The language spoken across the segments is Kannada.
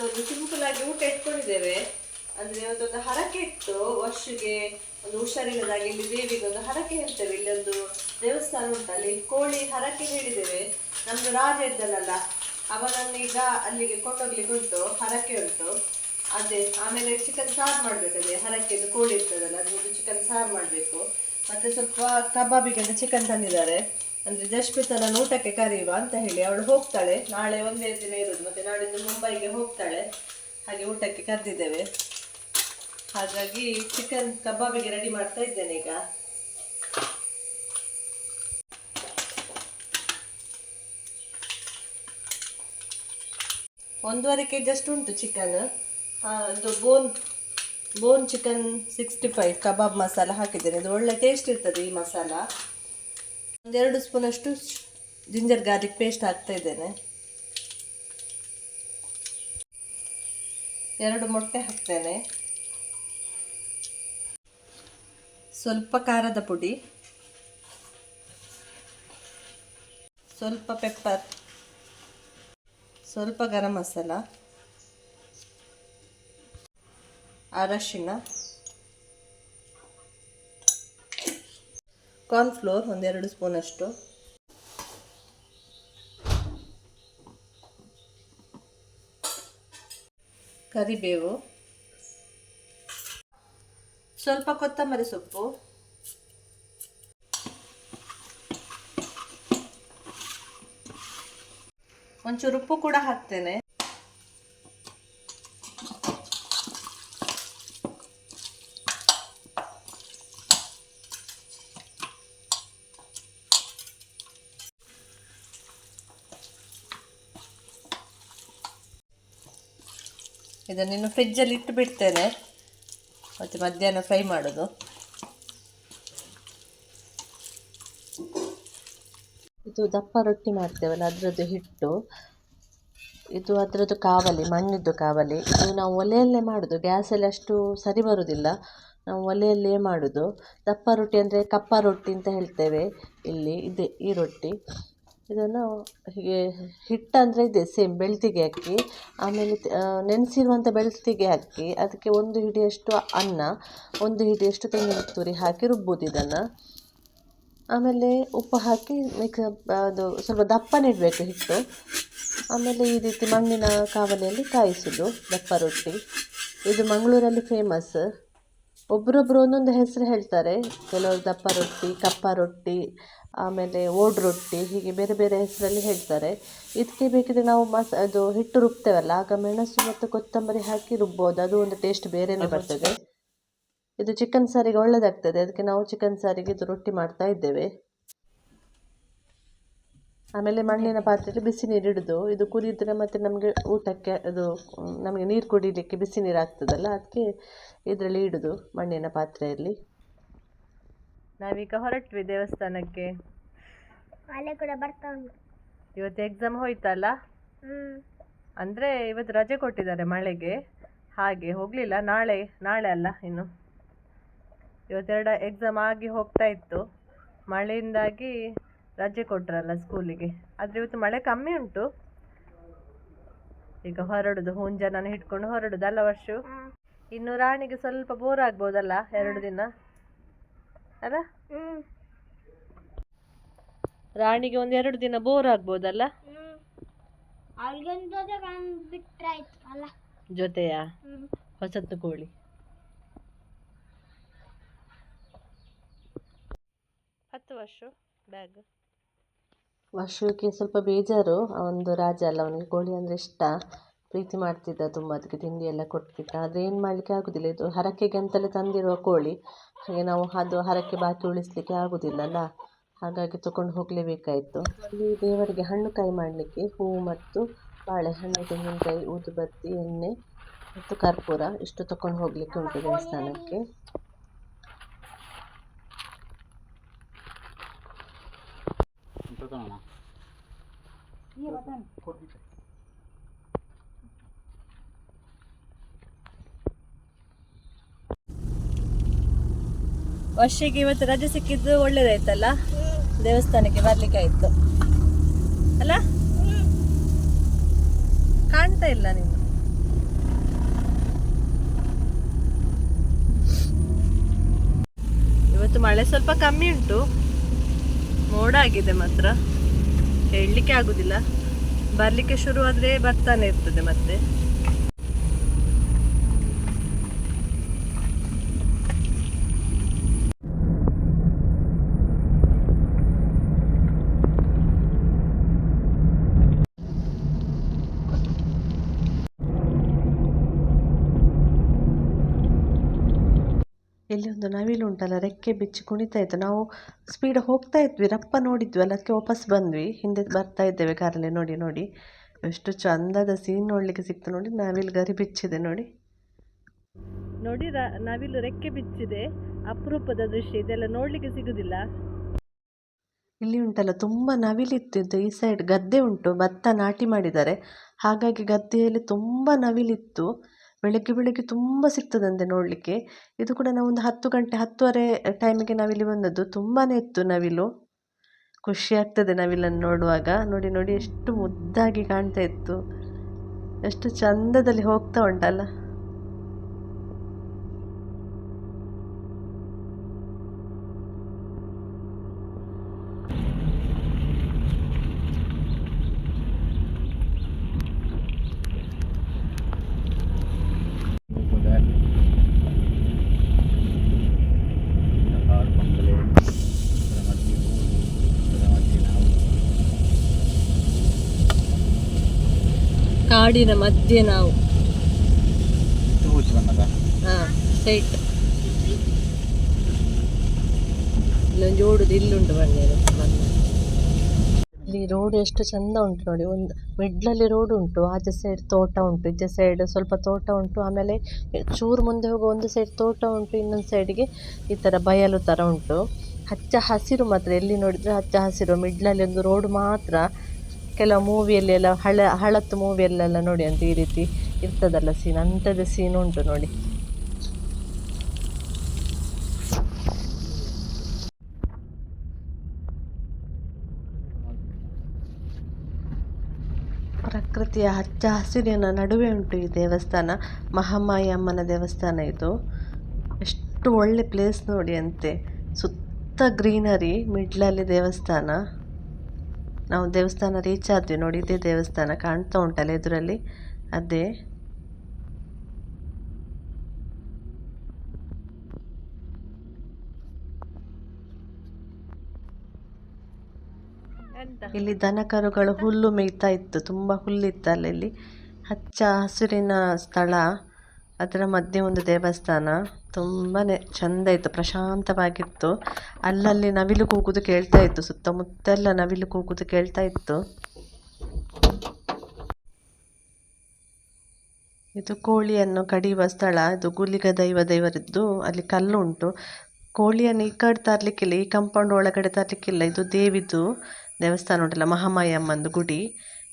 ಇವತ್ತೊಂದು ಸಿಂಪಲ್ ಊಟ ಇಟ್ಕೊಂಡಿದ್ದೇವೆ. ಅಂದ್ರೆ ಇವತ್ತೊಂದು ಹರಕೆ ಇತ್ತು. ವರ್ಷಗೆ ಒಂದು ಹುಷಾರಿಲ್ಲದಾಗಿ ಇಲ್ಲಿ ದೇವಿಗೆ ಒಂದು ಹರಕೆ ಹೇಳ್ತೇವೆ. ಇಲ್ಲಿ ಒಂದು ದೇವಸ್ಥಾನ ಉಂಟು. ಅಲ್ಲಿ ಕೋಳಿ ಹರಕೆ ಹೇಳಿದ್ದೇವೆ. ನಮ್ದು ರಾಜ ಇದ್ದನಲ್ಲ ಈಗ ಅಲ್ಲಿಗೆ ಕೊಂಡೋಗ್ಲಿಕ್ಕೆ ಉಂಟು. ಹರಕೆ ಉಂಟು. ಅದೇ, ಆಮೇಲೆ ಚಿಕನ್ ಸಾರು ಮಾಡ್ಬೇಕಲ್ಲಿ ಅದೇ. ಹರಕೆದು ಕೋಳಿ ಇರ್ತದಲ್ಲ, ಅದ್ರದ್ದು ಚಿಕನ್ ಸಾರು ಮಾಡಬೇಕು. ಮತ್ತೆ ಸ್ವಲ್ಪ ಕಬಾಬಿಗೆ ಚಿಕನ್ ತಂದಿದ್ದಾರೆ. ಅಂದ್ರೆ ಜಶ್ಮಿತನ ಊಟಕ್ಕೆ ಕರೆಯುವ ಅಂತ ಹೇಳಿ ಅವಳು ಹೋಗ್ತಾಳೆ. ನಾಳೆ ಒಂದೇ ದಿನ ಇರೋದು ಮತ್ತೆ ನಾಡಿದ್ದು ಮುಂಬೈಗೆ ಹೋಗ್ತಾಳೆ. ಹಾಗೆ ಊಟಕ್ಕೆ ಕರೆದಿದ್ದೇವೆ. ಹಾಗಾಗಿ ಚಿಕನ್ ಕಬಾಬಿಗೆ ರೆಡಿ ಮಾಡ್ತಾ ಇದ್ದೇನೆ ಈಗ. ಒಂದೂವರೆ ಕೆ ಜಿ ಅಷ್ಟು ಉಂಟು ಚಿಕನ್ ಅದು bone bone chicken sixty five ಕಬಾಬ್ ಮಸಾಲ ಹಾಕಿದ್ದೇನೆ. ಅದು ಒಳ್ಳೆ ಟೇಸ್ಟ್ ಇರ್ತದೆ ಈ ಮಸಾಲ. ಒಂದೆರಡು ಸ್ಪೂನಷ್ಟು ಜಿಂಜರ್ ಗಾರ್ಲಿಕ್ ಪೇಸ್ಟ್ ಹಾಕ್ತಾ ಇದ್ದೇನೆ. ಎರಡು ಮೊಟ್ಟೆ ಹಾಕ್ತೇನೆ. ಸ್ವಲ್ಪ ಖಾರದ ಪುಡಿ. ಸ್ವಲ್ಪ ಪೆಪ್ಪರ್. ಸ್ವಲ್ಪ ಗರಂ ಮಸಾಲ. ಅರಶಿನ. ಕಾರ್ನ್ಫ್ಲೋರ್ ಒಂದೆರಡು ಸ್ಪೂನಷ್ಟು ಕರಿಬೇವು. ಸ್ವಲ್ಪ ಕೊತ್ತಂಬರಿ ಸೊಪ್ಪು. ಒಂಚೂರು ಉಪ್ಪು ಕೂಡ ಹಾಕ್ತೇನೆ. ಇದನ್ನು ಇನ್ನು ಫ್ರಿಜ್ಜಲ್ಲಿ ಇಟ್ಟು ಬಿಡ್ತೇನೆ ಮತ್ತು ಮಧ್ಯಾಹ್ನ ಫ್ರೈ ಮಾಡೋದು. ಇದು ದಪ್ಪ ರೊಟ್ಟಿ ಮಾಡ್ತೇವಲ್ಲ, ಅದರದ್ದು ಹಿಟ್ಟು. ಇದು ಅದರದ್ದು ಕಾವಲಿ, ಮಣ್ಣಿದ್ದು ಕಾವಲಿ. ಇದು ನಾವು ಒಲೆಯಲ್ಲೇ ಮಾಡೋದು, ಗ್ಯಾಸಲ್ಲಿ ಅಷ್ಟು ಸರಿ ಬರೋದಿಲ್ಲ. ನಾವು ಒಲೆಯಲ್ಲೇ ಮಾಡೋದು. ದಪ್ಪ ರೊಟ್ಟಿ ಅಂದರೆ ಕಪ್ಪ ರೊಟ್ಟಿ ಅಂತ ಹೇಳ್ತೇವೆ ಇಲ್ಲಿ, ಇದೆ ಈ ರೊಟ್ಟಿ. ಇದನ್ನು ಹೀಗೆ ಹಿಟ್ಟು ಅಂದರೆ ಇದೆ ಸೇಮ್ ಬೆಳ್ತಿಗೆ ಅಕ್ಕಿ ಆಮೇಲೆ ನೆನೆಸಿರುವಂಥ ಬೆಳ್ತಿಗೆ ಅಕ್ಕಿ ಅದಕ್ಕೆ ಒಂದು ಹಿಡಿಯಷ್ಟು ಅನ್ನ, ಒಂದು ಹಿಡಿಯಷ್ಟು ತೆಂಗಿನ ತುರಿ ಹಾಕಿ ರುಬ್ಬೋದು ಇದನ್ನು. ಆಮೇಲೆ ಉಪ್ಪು ಹಾಕಿ ಮಿಕ್ಸ್ ಅದು ಸ್ವಲ್ಪ ದಪ್ಪನೆ ಇಡಬೇಕು ಹಿಟ್ಟು. ಆಮೇಲೆ ಈ ರೀತಿ ಮಣ್ಣಿನ ಕಾವಲಿಯಲ್ಲಿ ಕಾಯಿಸೋದು ದಪ್ಪ ರೊಟ್ಟಿ. ಇದು ಮಂಗಳೂರಲ್ಲಿ ಫೇಮಸ್ ಒಬ್ಬರೊಬ್ಬರು ಒಂದೊಂದು ಹೆಸರು ಹೇಳ್ತಾರೆ. ಕೆಲವರು ದಪ್ಪ ರೊಟ್ಟಿ ಕಪ್ಪ ರೊಟ್ಟಿ ಆಮೇಲೆ ಓಡ್ ರೊಟ್ಟಿ ಹೀಗೆ ಬೇರೆ ಬೇರೆ ಹೆಸರಲ್ಲಿ ಹೇಳ್ತಾರೆ. ಇದಕ್ಕೆ ಬೇಕಿದ್ರೆ ನಾವು ಮಸ್ ಅದು ಹಿಟ್ಟು ರುಬ್ತೇವಲ್ಲ ಆಗ ಮೆಣಸು ಮತ್ತು ಕೊತ್ತಂಬರಿ ಹಾಕಿ ರುಬ್ಬೋದು. ಅದು ಒಂದು ಟೇಸ್ಟ್ ಬೇರೆಯೇ ಬರ್ತದೆ. ಇದು ಚಿಕನ್ ಸಾರಿಗೆ ಒಳ್ಳೆಯದಾಗ್ತದೆ ಅದಕ್ಕೆ ನಾವು ಚಿಕನ್ ಸಾರಿಗೆ ಇದು ರೊಟ್ಟಿ ಮಾಡ್ತಾ ಇದ್ದೇವೆ. ಆಮೇಲೆ ಮಣ್ಣಿನ ಪಾತ್ರೆಯಲ್ಲಿ ಬಿಸಿ ನೀರು ಇಡೋದು. ಇದು ಕುದಿದ್ರೆ ಮತ್ತೆ ನಮಗೆ ಊಟಕ್ಕೆ ಅದು ನಮಗೆ ನೀರು ಕುಡಿಲಿಕ್ಕೆ ಬಿಸಿ ನೀರು ಆಗ್ತದಲ್ಲ ಅದಕ್ಕೆ ಇದರಲ್ಲಿ ಇಡೋದು ಮಣ್ಣಿನ ಪಾತ್ರೆಯಲ್ಲಿ. ನಾವೀಗ ಹೊರಟ್ವಿ ದೇವಸ್ಥಾನಕ್ಕೆ. ಅಲ್ಲೇ ಕೂಡ ಬರ್ತಾ ಉಂಟು. ಇವತ್ತು ಎಕ್ಸಾಮ್ ಹೋಯ್ತಲ್ಲ? ಅಂದರೆ ಇವತ್ತು ರಜೆ ಕೊಟ್ಟಿದ್ದಾರೆ ಮಳೆಗೆ. ಹಾಗೆ ಹೋಗಲಿಲ್ಲ ನಾಳೆ ನಾಳೆ ಅಲ್ಲ ಇನ್ನು. ಇವತ್ತೆರಡು ಎಕ್ಸಾಮ್ ಆಗಿ ಹೋಗ್ತಾ ಇತ್ತು. ಮಳೆಯಿಂದಾಗಿ ರಜೆ ಕೊಟ್ರಲ್ಲ ಸ್ಕೂಲಿಗೆ. ಆದರೆ ಇವತ್ತು ಮಳೆ ಕಮ್ಮಿ ಉಂಟು. ಈಗ ಹೊರಡುದು ಹುಂಜನನ ಹಿಡ್ಕೊಂಡು ಹೊರಡುದು ಅಲ್ಲ ವರ್ಷು? ಇನ್ನು ರಾಣಿಗೆ ಸ್ವಲ್ಪ ಬೋರ್ ಆಗ್ಬೋದಲ್ಲ ಎರಡು ದಿನ? ಅಲ್ಲ? ರಾಣಿಗೆ ಒಂದು ಎರಡು ದಿನ ಬೋರ್ ಆಗ್ಬೋದಲ್ಲ? ಜೊತೆಯಾ? ಹೊಸತ್ತು ಕೋಳಿ. ಹತ್ತು ವರ್ಷ ಬ್ಯಾಗ್ ವರ್ಷಕ್ಕೆ ಸ್ವಲ್ಪ ಬೇಜಾರು. ಒಂದು ರಾಜ ಅಲ್ಲ, ಅವನಿಗೆ ಕೋಳಿ ಅಂದರೆ ಇಷ್ಟ. ಪ್ರೀತಿ ಮಾಡ್ತಿದ್ದ ತುಂಬ, ಅದಕ್ಕೆ ತಿಂಡಿ ಎಲ್ಲ ಕೊಟ್ಬಿಟ್ಟ. ಆದರೆ ಏನು ಮಾಡಲಿಕ್ಕೆ ಆಗೋದಿಲ್ಲ. ಇದು ಹರಕೆಗೆ ಅಂತಲೇ ತಂದಿರುವ ಕೋಳಿ. ಹಾಗೆ ನಾವು ಅದು ಹರಕೆ ಬಾಕಿ ಉಳಿಸ್ಲಿಕ್ಕೆ ಆಗೋದಿಲ್ಲಲ್ಲ. ಹಾಗಾಗಿ ತಗೊಂಡು ಹೋಗಲೇಬೇಕಾಯಿತು. ಅಲ್ಲಿ ದೇವರಿಗೆ ಹಣ್ಣು ಕಾಯಿ ಮಾಡಲಿಕ್ಕೆ ಹೂವು ಮತ್ತು ಬಾಳೆಹಣ್ಣು, ತೆಂಗಿನಕಾಯಿ, ಊದುಬತ್ತಿ, ಎಣ್ಣೆ ಮತ್ತು ಕರ್ಪೂರ ಇಷ್ಟು ತಗೊಂಡು ಹೋಗಲಿಕ್ಕೆ ಉಂಟು ದೇವಸ್ಥಾನಕ್ಕೆ. ಬರ್ತಾನಣ್ಣ ವರ್ಷಕ್ಕೆ ಇವತ್ತು ರಜೆ ಸಿಕ್ಕಿದ್ದು ಒಳ್ಳೇದಾಯ್ತಲ್ಲ? ದೇವಸ್ಥಾನಕ್ಕೆ ಬರ್ಲಿಕ್ಕೆ ಆಯ್ತು. ಅಲ್ಲ? ಕಾಣ್ತಾ ಇಲ್ಲ ನೀವು ಇವತ್ತು ಮಳೆ ಸ್ವಲ್ಪ ಕಮ್ಮಿ ಉಂಟು. ಮೋಡ ಆಗಿದೆ ಮಾತ್ರ. ಹೇಳಲಿಕ್ಕೆ ಆಗುದಿಲ್ಲ. ಬರಲಿಕ್ಕೆ ಶುರು ಆದರೆ ಬರ್ತಾನೆ ಇರ್ತದೆ ಮತ್ತೆ. ಇಲ್ಲಿ ಒಂದು ನವಿಲು ಉಂಟಲ್ಲ ರೆಕ್ಕೆ ಬಿಚ್ಚಿ ಕುಣಿತಾ ಇತ್ತು. ನಾವು ಸ್ಪೀಡ್ ಹೋಗ್ತಾ ಇದ್ವಿ ರಪ್ಪ ನೋಡಿದ್ವಿ ಅಲ್ಲ ಅದಕ್ಕೆ ವಾಪಸ್ ಬಂದ್ವಿ. ಹಿಂದೆ ಬರ್ತಾ ಇದ್ದೇವೆ ಕಾರಲ್ಲಿ ನೋಡಿ ನೋಡಿ. ಎಷ್ಟು ಚಂದದ ಸೀನ್ ನೋಡ್ಲಿಕ್ಕೆ ಸಿಕ್ತು ನೋಡಿ ನವಿಲು ಗರಿ ಬಿಚ್ಚಿದೆ ನೋಡಿ. ನೋಡಿ ನವಿಲು ರೆಕ್ಕೆ ಬಿಚ್ಚಿದೆ ಅಪರೂಪದ ದೃಶ್ಯ ಇದೆಲ್ಲ ನೋಡ್ಲಿಕ್ಕೆ ಸಿಗುದಿಲ್ಲ. ಇಲ್ಲಿ ಉಂಟಲ್ಲ ತುಂಬ ನವಿಲಿತ್ತು ಈ ಸೈಡ್ ಗದ್ದೆ ಉಂಟು ಭತ್ತ ನಾಟಿ ಮಾಡಿದ್ದಾರೆ. ಹಾಗಾಗಿ ಗದ್ದೆಯಲ್ಲಿ ತುಂಬ ನವಿಲಿತ್ತು. ಬೆಳಗ್ಗೆ ಬೆಳಗ್ಗೆ ತುಂಬ ಸಿಗ್ತದಂತೆ ನೋಡಲಿಕ್ಕೆ. ಇದು ಕೂಡ ನಾವು ಒಂದು ಹತ್ತು ಗಂಟೆ, ಹತ್ತುವರೆ ಟೈಮಿಗೆ ನಾವಿಲ್ಲಿ ಬಂದದ್ದು. ತುಂಬಾ ಇತ್ತು ನವಿಲು. ಖುಷಿ ಆಗ್ತದೆ ನವಿಲನ್ನು ನೋಡುವಾಗ. ನೋಡಿ ನೋಡಿ ಎಷ್ಟು ಮುದ್ದಾಗಿ ಕಾಣ್ತಾ ಇತ್ತು. ಎಷ್ಟು ಚಂದದಲ್ಲಿ ಹೋಗ್ತಾ ಉಂಟಲ್ಲ ಬಂಗಲೆ ಅದರ ಮಧ್ಯೆ ಊರು ಅದರ ಮಧ್ಯೆ ನಾವು ಕಾಡಿನ ಮಧ್ಯೆ ನಾವು. ಹಾಂ ಇಲ್ಲೊಂದು ಓಡುದು ಇಲ್ಲುಂಟು ಬಣ್ಣ ಇಲ್ಲಿ ರೋಡ್ ಎಷ್ಟು ಚಂದ ಉಂಟು ನೋಡಿ. ಒಂದು ಮಿಡ್ಲಲ್ಲಿ ರೋಡ್ ಉಂಟು ಆಚೆ ಸೈಡ್ ತೋಟ ಉಂಟು ಈಚೆ ಸೈಡ್ ಸ್ವಲ್ಪ ತೋಟ ಉಂಟು ಆಮೇಲೆ ಚೂರು ಮುಂದೆ ಹೋಗುವ ಒಂದು ಸೈಡ್ ತೋಟ ಉಂಟು ಇನ್ನೊಂದು ಸೈಡ್ಗೆ ಈ ಥರ ಬಯಲು ಥರ ಉಂಟು. ಹಚ್ಚ ಹಸಿರು ಮಾತ್ರ ಎಲ್ಲಿ ನೋಡಿದ್ರೆ ಹಚ್ಚ ಹಸಿರು ಮಿಡ್ಲಲ್ಲಿ ಒಂದು ರೋಡ್ ಮಾತ್ರ ಕೆಲವು ಮೂವಿಯಲ್ಲಿ ಎಲ್ಲ ಹಳ, ಹಳತ್ತು ಮೂವಿಯಲ್ಲೆಲ್ಲ ನೋಡಿ ಅಂತ ಈ ರೀತಿ ಇರ್ತದಲ್ಲ ಸೀನ್ ಅಂಥದ್ದು ಸೀನ್ ಉಂಟು ನೋಡಿ. ಪ್ರಕೃತಿಯ ಹಚ್ಚ ಹಸಿರಿನ ನಡುವೆ ಉಂಟು ಈ ದೇವಸ್ಥಾನ. ಮಹಾಮಾಯಿ ಅಮ್ಮನ ದೇವಸ್ಥಾನ ಇದು. ಎಷ್ಟು ಒಳ್ಳೆ ಪ್ಲೇಸ್ ನೋಡಿ ಅಂತೆ. ಸುತ್ತ ಗ್ರೀನರಿ ಮಿಡ್ಲಲ್ಲಿ ದೇವಸ್ಥಾನ. ನಾವು ದೇವಸ್ಥಾನ ರೀಚ್ ಆದ್ವಿ. ನೋಡಿ, ಇದೇ ದೇವಸ್ಥಾನ ಕಾಣ್ತಾ ಉಂಟಲ್ಲ ಎದುರಲ್ಲಿ? ಅದೇ. ಇಲ್ಲಿ ದನ ಕರುಗಳು ಹುಲ್ಲು ಮೇಯ್ತಾ ಇತ್ತು. ತುಂಬ ಹುಲ್ಲಿತ್ತಲ್ಲ ಇಲ್ಲಿ. ಹಚ್ಚ ಹಸಿರಿನ ಸ್ಥಳ. ಅದರ ಮಧ್ಯೆ ಒಂದು ದೇವಸ್ಥಾನ ತುಂಬಾ ಚಂದ ಇತ್ತು, ಪ್ರಶಾಂತವಾಗಿತ್ತು. ಅಲ್ಲಲ್ಲಿ ನವಿಲು ಕೂಗುದು ಕೇಳ್ತಾ ಇತ್ತು ಸುತ್ತಮುತ್ತೆಲ್ಲ ನವಿಲು ಕೂಗುದು ಕೇಳ್ತಾ ಇತ್ತು. ಇದು ಕೋಳಿಯನ್ನು ಕಡಿಯುವ ಸ್ಥಳ, ಇದು ಗುಲಿಗ ದೈವ ದೈವರಿದ್ದು ಅಲ್ಲಿ ಕಲ್ಲು ಉಂಟು. ಕೋಳಿಯನ್ನು ಈ ಕಡೆ ತರಲಿಕ್ಕಿಲ್ಲ, ಈ ಕಂಪೌಂಡ್ ಒಳಗಡೆ ತರಲಿಕ್ಕಿಲ್ಲ, ಇದು ದೇವಿದು ದೇವಸ್ಥಾನ ಉಂಟಲ್ಲ ಮಹಾಮಾಯಮ್ಮಂದು ಗುಡಿ.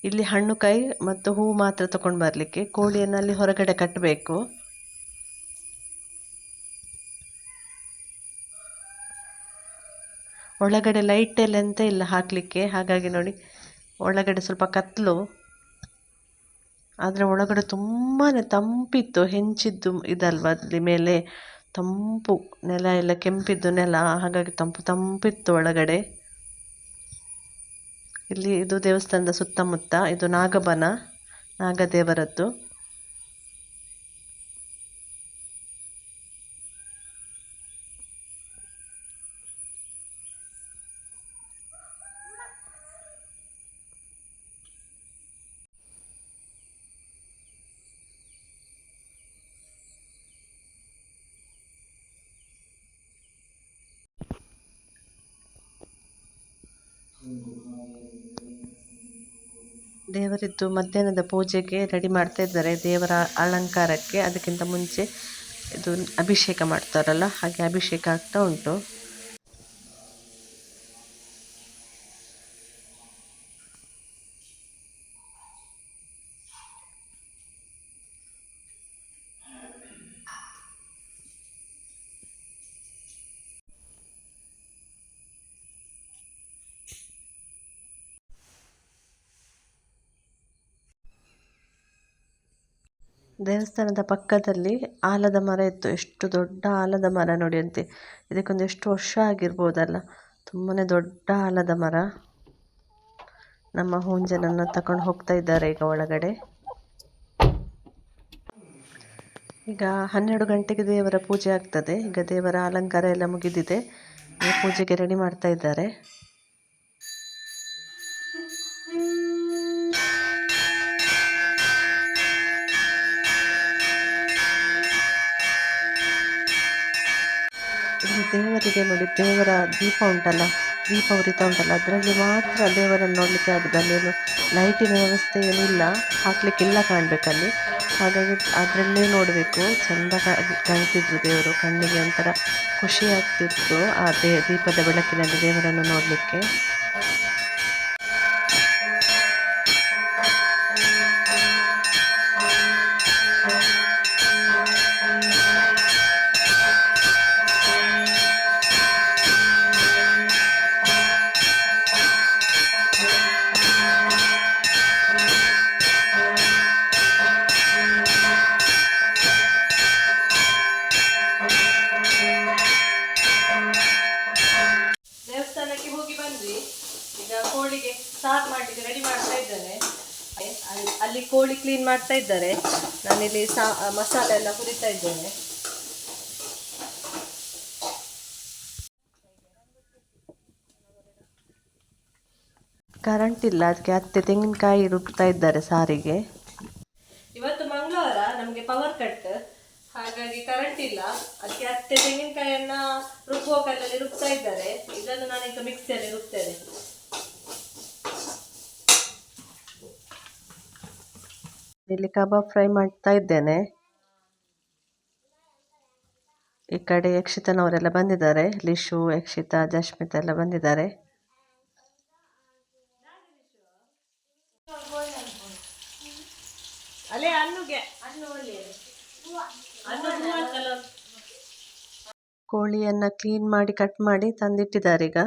ಇಲ್ಲಿ ಹಣ್ಣು ಕಾಯಿ ಮತ್ತು ಹೂವು ಮಾತ್ರ ತಗೊಂಡು ಬರಲಿಕ್ಕೆ. ಕೋಳಿಯನ್ನು ಅಲ್ಲಿ ಹೊರಗಡೆ ಕಟ್ಟಬೇಕು ಒಳಗಡೆ ಲೈಟ್ ಎಲ್ಲ ಎಂತ ಇಲ್ಲ ಹಾಕಲಿಕ್ಕೆ. ಹಾಗಾಗಿ ನೋಡಿ, ಒಳಗಡೆ ಸ್ವಲ್ಪ ಕತ್ತಲು ಆದರೆ ಒಳಗಡೆ ತುಂಬಾ ತಂಪಿತ್ತು, ಹೆಂಚಿದ್ದು ಇದಲ್ವ ಅಲ್ಲಿ ಮೇಲೆ. ತಂಪು, ನೆಲ ಎಲ್ಲ ಕೆಂಪಿದ್ದು ನೆಲ, ಹಾಗಾಗಿ ತಂಪು, ತಂಪಿತ್ತು ಒಳಗಡೆ. ಇಲ್ಲಿ ಇದು ದೇವಸ್ಥಾನದ ಸುತ್ತಮುತ್ತ ಇದು ನಾಗಬನ ನಾಗದೇವರದ್ದು. ದೇವರಿದ್ದು ಮಧ್ಯಾಹ್ನದ ಪೂಜೆಗೆ ರೆಡಿ ಮಾಡ್ತಾ ಇದ್ದಾರೆ. ದೇವರ ಅಲಂಕಾರಕ್ಕೆ ಅದಕ್ಕಿಂತ ಮುಂಚೆ ಇದು ಅಭಿಷೇಕ ಮಾಡ್ತಾರಲ್ಲ, ಹಾಗೆ ಅಭಿಷೇಕ ಆಗ್ತಾ ಉಂಟು. ದೇವಸ್ಥಾನದ ಪಕ್ಕದಲ್ಲಿ ಆಲದ ಮರ ಇತ್ತು. ಎಷ್ಟು ದೊಡ್ಡ ಆಲದ ಮರ ನೋಡಿ ಅಂತೆ. ಇದಕ್ಕೊಂದು ಎಷ್ಟು ವರ್ಷ ಆಗಿರ್ಬೋದಲ್ಲ. ತುಂಬಾ ದೊಡ್ಡ ಆಲದ ಮರ. ನಮ್ಮ ಹೂಂಜನನ್ನು ತಕೊಂಡು ಹೋಗ್ತಾ ಇದ್ದಾರೆ ಈಗ ಒಳಗಡೆ. ಈಗ ಹನ್ನೆರಡು ಗಂಟೆಗೆ ದೇವರ ಪೂಜೆ ಆಗ್ತದೆ. ಈಗ ದೇವರ ಅಲಂಕಾರ ಎಲ್ಲ ಮುಗಿದಿದೆ. ಪೂಜೆಗೆ ರೆಡಿ ಮಾಡ್ತಾ ಇದ್ದಾರೆ. ಇಲ್ಲಿ ದೇವರಿಗೆ ನೋಡಿ, ದೇವರ ದೀಪ ಉಂಟಲ್ಲ, ದೀಪ ಉರಿತ ಉಂಟಲ್ಲ, ಅದರಲ್ಲಿ ಮಾತ್ರ ದೇವರನ್ನು ನೋಡಲಿಕ್ಕೆ ಆಗುದು. ಅಲ್ಲೇನು ಲೈಟಿನ ವ್ಯವಸ್ಥೆ ಏನಿಲ್ಲ ಹಾಕ್ಲಿಕ್ಕಿಲ್ಲ ಕಾಣಬೇಕಲ್ಲಿ. ಹಾಗಾಗಿ ಅದರಲ್ಲೇ ನೋಡಬೇಕು. ಚೆಂದ ಕಾಣ್ತಿದ್ರು ದೇವರು, ಕಣ್ಣಿಗೆ ಒಂಥರ ಖುಷಿ ಆಗ್ತಿತ್ತು ಆ ದೇ, ದೀಪದ ಬೆಳಕಿನಲ್ಲಿ ದೇವರನ್ನು ನೋಡಲಿಕ್ಕೆ. ಕೋಳಿಗೆ ಸಾರು ಮಾಡಲಿಕ್ಕೆ ರೆಡಿ ಮಾಡ್ತಾ ಇದ್ದೇನೆ. ಅಲ್ಲಿ- ಅಲ್ಲಿ ಕೋಳಿ ಕ್ಲೀನ್ ಮಾಡ್ತಾ ಇದ್ದಾರೆ. ನಾನಿಲ್ಲಿ ಸಾ ಮಸಾಲೆ ಎಲ್ಲ ಹುರಿತಾ ಇದ್ದೇನೆ. ಕರೆಂಟ್ ಇಲ್ಲ ಅದಕ್ಕೆ ಅತ್ತೆ ತೆಂಗಿನಕಾಯಿ ರುಬ್ತಾ ಇದ್ದಾರೆ ಸಾರಿಗೆ. ಇವತ್ತು ಮಂಗಳವಾರ ನಮಗೆ ಪವರ್ ಕಟ್ ಹಾಗಾಗಿ ಕರೆಂಟ್ ಇಲ್ಲ. ಅದಕ್ಕೆ ಅತ್ತೆ ತೆಂಗಿನಕಾಯಿಯನ್ನ ರುಬ್ಬುವ ಕಲ್ಲಲ್ಲಿ ರುಬ್ತಾ ಇದ್ದಾರೆ. ಇದನ್ನು ನಾನೀಗ ಮಿಕ್ಸಿಯಲ್ಲಿ ರುಬ್ತೇನೆ. ಇಲ್ಲಿ ಕಬಾಬ್ ಫ್ರೈ ಮಾಡ್ತಾ ಇದ್ದೇನೆ. ಈ ಕಡೆ ಯಕ್ಷಿತನವರೆಲ್ಲ ಬಂದಿದ್ದಾರೆ. ಲಿಶು ಯಕ್ಷಿತ ಜಶ್ಮಿತಾ ಎಲ್ಲ ಬಂದಿದ್ದಾರೆ. ಕೋಳಿಯನ್ನ ಕ್ಲೀನ್ ಮಾಡಿ ಕಟ್ ಮಾಡಿ ತಂದಿಟ್ಟಿದ್ದಾರೆ ಈಗ.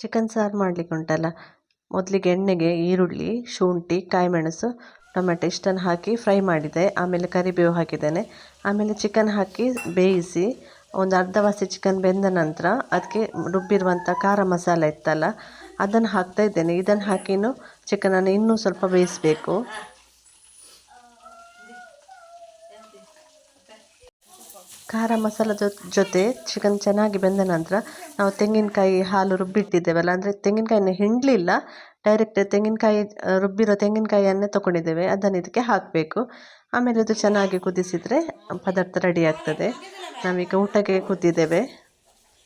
ಚಿಕನ್ ಸಾರು ಮಾಡ್ಲಿಕ್ಕೆ ಉಂಟಲ್ಲ. ಮೊದಲಿಗೆ ಎಣ್ಣೆಗೆ ಈರುಳ್ಳಿ, ಶುಂಠಿ, ಕಾಯಿಮೆಣಸು, ಟೊಮೆಟೊ ಇಷ್ಟನ್ನು ಹಾಕಿ ಫ್ರೈ ಮಾಡಿದೆ. ಆಮೇಲೆ ಕರಿಬೇವು ಹಾಕಿದ್ದೇನೆ. ಆಮೇಲೆ ಚಿಕನ್ ಹಾಕಿ ಬೇಯಿಸಿ ಒಂದು ಅರ್ಧ ವಾಸಿ ಚಿಕನ್ ಬೆಂದ ನಂತರ ಅದಕ್ಕೆ ರುಬ್ಬಿರುವಂಥ ಖಾರ ಮಸಾಲೆ ಇತ್ತಲ್ಲ, ಅದನ್ನು ಹಾಕ್ತಾ ಇದ್ದೇನೆ. ಇದನ್ನು ಹಾಕಿಯೂ ಚಿಕನನ್ನು ಇನ್ನೂ ಸ್ವಲ್ಪ ಬೇಯಿಸಬೇಕು. ಖಾರ ಮಸಾಲ ಜೊತೆ ಚಿಕನ್ ಚೆನ್ನಾಗಿ ಬೆಂದ ನಂತರ ನಾವು ತೆಂಗಿನಕಾಯಿ ಹಾಲು ರುಬ್ಬಿಟ್ಟಿದ್ದೇವಲ್ಲ, ಅಂದರೆ ತೆಂಗಿನಕಾಯಿನ ಹಿಂಡಲಿಲ್ಲ ಡೈರೆಕ್ಟ್ ತೆಂಗಿನಕಾಯಿ ರುಬ್ಬಿರೋ ತೆಂಗಿನಕಾಯಿಯನ್ನೇ ತೊಗೊಂಡಿದ್ದೇವೆ, ಅದನ್ನು ಇದಕ್ಕೆ ಹಾಕಬೇಕು. ಆಮೇಲೆ ಇದು ಚೆನ್ನಾಗಿ ಕುದಿಸಿದರೆ ಪದಾರ್ಥ ರೆಡಿ ಆಗ್ತದೆ. ನಾವೀಗ ಊಟಕ್ಕೆ ಕುದ್ದಿದ್ದೇವೆ.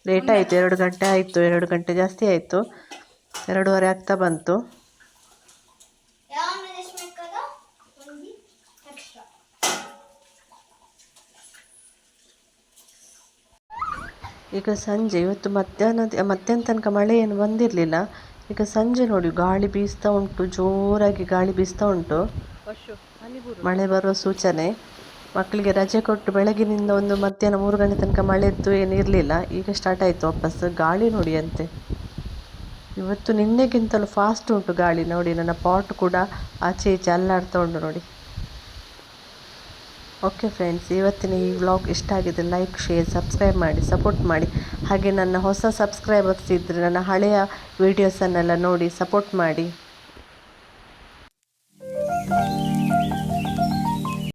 ಲೇಟ್ ಆಯಿತು, ಎರಡು ಗಂಟೆ ಆಯಿತು, ಎರಡು ಗಂಟೆ ಜಾಸ್ತಿ ಆಯಿತು. ಎರಡೂವರೆ ಆಗ್ತಾ ಬಂತು ಯಾವ ಮೆಣಸು ಬೇಕಾದ ಒಂದು ಎಕ್ಸ್ಟ್ರಾ ಈಗ ಸಂಜೆ, ಇವತ್ತು ಮಧ್ಯಾಹ್ನದ, ಮಧ್ಯಾಹ್ನ ತನಕ ಮಳೆ ಏನು ಬಂದಿರಲಿಲ್ಲ. ಈಗ ಸಂಜೆ ನೋಡಿ, ಗಾಳಿ ಬೀಸ್ತಾ ಉಂಟು, ಜೋರಾಗಿ ಗಾಳಿ ಬೀಸ್ತಾ ಉಂಟು. ಮಳೆ ಬರುವ ಸೂಚನೆ. ಮಕ್ಕಳಿಗೆ ರಜೆ ಕೊಟ್ಟು ಬೆಳಗಿನಿಂದ ಒಂದು ಮಧ್ಯಾಹ್ನ ಮೂರು ಗಂಟೆ ತನಕ ಮಳೆದ್ದು ಏನು ಇರಲಿಲ್ಲ. ಈಗ ಸ್ಟಾರ್ಟ್ ಆಯಿತು ವಾಪಸ್. ಗಾಳಿ ನೋಡಿ ಅಂತೆ. ಇವತ್ತು ನಿನ್ನೆಗಿಂತಲೂ ಫಾಸ್ಟ್ ಉಂಟು ಗಾಳಿ. ನೋಡಿ, ನನ್ನ ಪಾಟ್ ಕೂಡ ಆಚೆ ಈಚೆ ಅಲ್ಲಾಡ್ತಾ ಉಂಟು ನೋಡಿ. ಓಕೆ ಫ್ರೆಂಡ್ಸ್, ಇವತ್ತಿನ ಈ ವ್ಲಾಗ್ ಇಷ್ಟ ಆಗಿದೆ ಲೈಕ್, ಶೇರ್, ಸಬ್ಸ್ಕ್ರೈಬ್ ಮಾಡಿ, ಸಪೋರ್ಟ್ ಮಾಡಿ. ಹಾಗೆ ನನ್ನ ಹೊಸ ಸಬ್ಸ್ಕ್ರೈಬರ್ಸ್ ಇದ್ದರೆ ನನ್ನ ಹಳೆಯ ವೀಡಿಯೋಸನ್ನೆಲ್ಲ ನೋಡಿ ಸಪೋರ್ಟ್ ಮಾಡಿ.